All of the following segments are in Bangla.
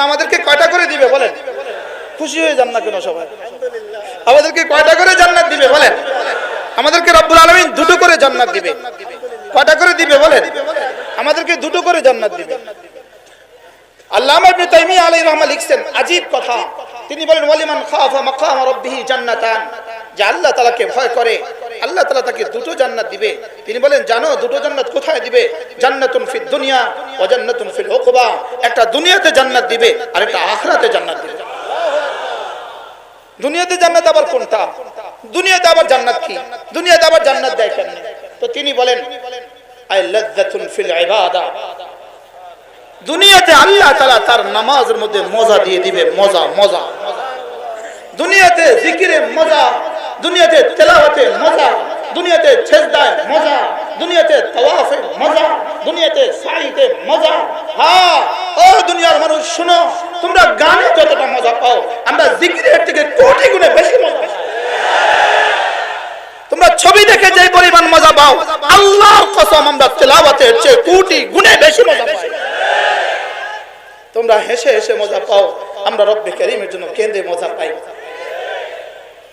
আমাদেরকে কয়টা করে দিবে বলেন? খুশি হয়ে যান না কেন সবাই? আমাদেরকে কয়টা করে জান্নাত দিবে বলেন? আমাদেরকে রব্বুল আলামিন দুটো করে জান্নাত দিবে। কয়টা করে দিবে বলেন? আমাদেরকে দুটো করে জান্নাত দিবে। লিখছেন আজীব কথা। তিনি বলেন, ওয়ালিমান আল্লাহ ভয় করে। আল্লাহ তাআলা তাকে দুটো জান্নাত দিবে। তিনি বলেন, জানো, দুটো জান্নাত কোথায় দিবে? জান্নাতুন ফিদ দুনিয়া ওয়া জান্নাতুন ফিল উকবা। একটা দুনিয়াতে জান্নাত দিবে, আর একটা আখিরাতে জান্নাত দিবে। দুনিয়াতে জান্নাত আবার কোনটা? দুনিয়াতে আবার জান্নাত কি? দুনিয়াতে আবার জান্নাত দেয় কেন তো তিনি বলেন আই লাজ্জাতুন ফিল ইবাদা। দুনিয়াতে আল্লাহ তাআলা তার নামাজের মধ্যে মজা দিয়ে দিবে, মজা মজা। দুনিয়াতে জিকিরে মজা দুনিয়াতে তেলাওয়াতে মজা, দুনিয়াতে সেজদায় মজা, দুনিয়াতে তাওয়াফে মজা, দুনিয়াতে সাইতে মজা। হ্যাঁ ও দুনিয়ার মানুষ, শুনো, তোমরা গানে যতটা মজা পাও, আমরা জিকিরের থেকে কোটি গুণে বেশি মজা। তোমরা ছবি দেখে যে পরিমাণ মজা পাও, আল্লাহর কসম আমরা তেলাওয়াতের চেয়ে কোটি গুণে বেশি মজা পাই। তোমরা হেসে হেসে মজা পাও, আমরা রব্বে করিমের জন্য কেন্দ্রে মজা পাই।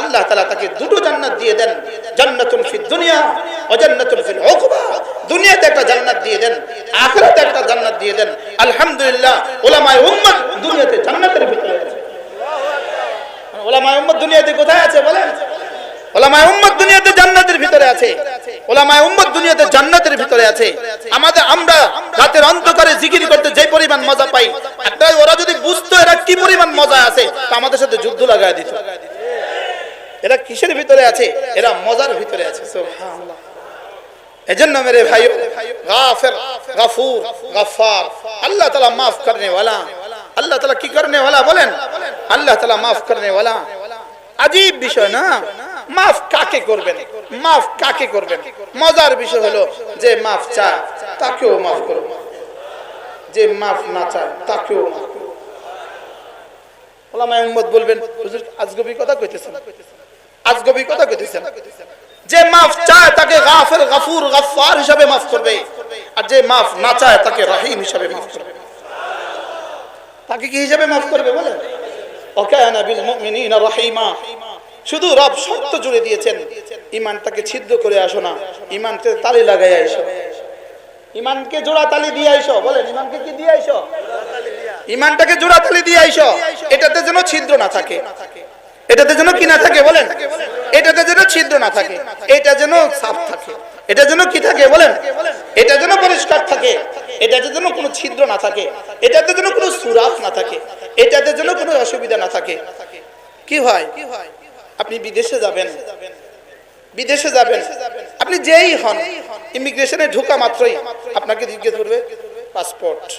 আল্লাহ তাআলা তাকে দুটো জান্নাত দিয়ে দেন, জান্নাতুন ফিদ দুনিয়া ওয়া জান্নাতুন ফিল উকবা। দুনিয়াতে একটা জান্নাত দিয়ে দেন, আখিরাতে একটা জান্নাত দিয়ে দেন। আলহামদুলিল্লাহ উলামায়ে উম্মত দুনিয়াতে জান্নাতের ভিতরে আছে। ওলামায়ে উম্মত দুনিয়াতে কোথায় আছে বলেন? ওলামায়ে উম্মত দুনিয়াতে জান্নাতের ভিতরে আছে। ওলামায়ে উম্মত দুনিয়াতে জান্নাতের ভিতরে আছে। আমাদের আমরা রাতের অন্ধকারে জিকির করতে যে পরিমাণ মজা পাই একটা ওরা যদি বুঝতো এরা কি পরিমাণ মজা আছে, তা আমাদের সাথে যুদ্ধ লাগায় দিত। এরা কিসের ভিতরে আছে এরা মজার ভিতরে আছে সুবহানাল্লাহ এজন্য মেরে ভাই গাফির গফুর গফার আল্লাহ তাআলা maaf करने वाला আল্লাহ তাআলা কি করনে वाला বলেন আল্লাহ তাআলা maaf करने वाला আজীব বিষয় না মাফ কাকে করবেন মাফ কাকে করবেন মজার বিষয় হলো যে মাফ চায় তাকেও মাফ করো যে মাফ না চায় তাকেও মাফ করো ওলামায়ে উম্মত বলবেন হুজুর আজগবি কথা কইতেছেন আজগবি যে মাফ চায় তাকে গাফির গফুর, গফফার হিসাবে মাফ করবে। আর যে মাফ না চায় তাকে হিসাবে মাফ করবে। তাকে কি হিসাবে মাফ করবে ওকানা বিল মুমিনিনা শুধু রব শর্ত জুড়ে দিয়েছেন ইমানটাকে ছিদ্র করে আসো না ইমানকে তালি লাগাই আইসো ইমানকে জোড়া তালি দিয়ে আইসো বলেন ইমানকে কি দিয়ে আইসো ইমানটাকে জোড়া তালি দিয়ে আইসো এটাতে যেন ছিদ্র না থাকে। এটাতে যেন কি না থাকে বলেন? এটাতে যেন ছিদ্র না থাকে। এটা যেন সাফ থাকে। এটা যেন কি থাকে বলেন? এটা যেন পরিষ্কার থাকে। এটাতে যেন কোনো ছিদ্র না থাকে। এটাতে যেন কোনো সুরাফ না থাকে। এটাতে যেন কোনো অসুবিধা না থাকে। কি হয়? আপনি বিদেশে যাবেন। বিদেশে যাবেন। আপনি যেই হন, ইমিগ্রেশনে ঢোকা মাত্রই আপনাকে জিজ্ঞেস করবে পাসপোর্ট।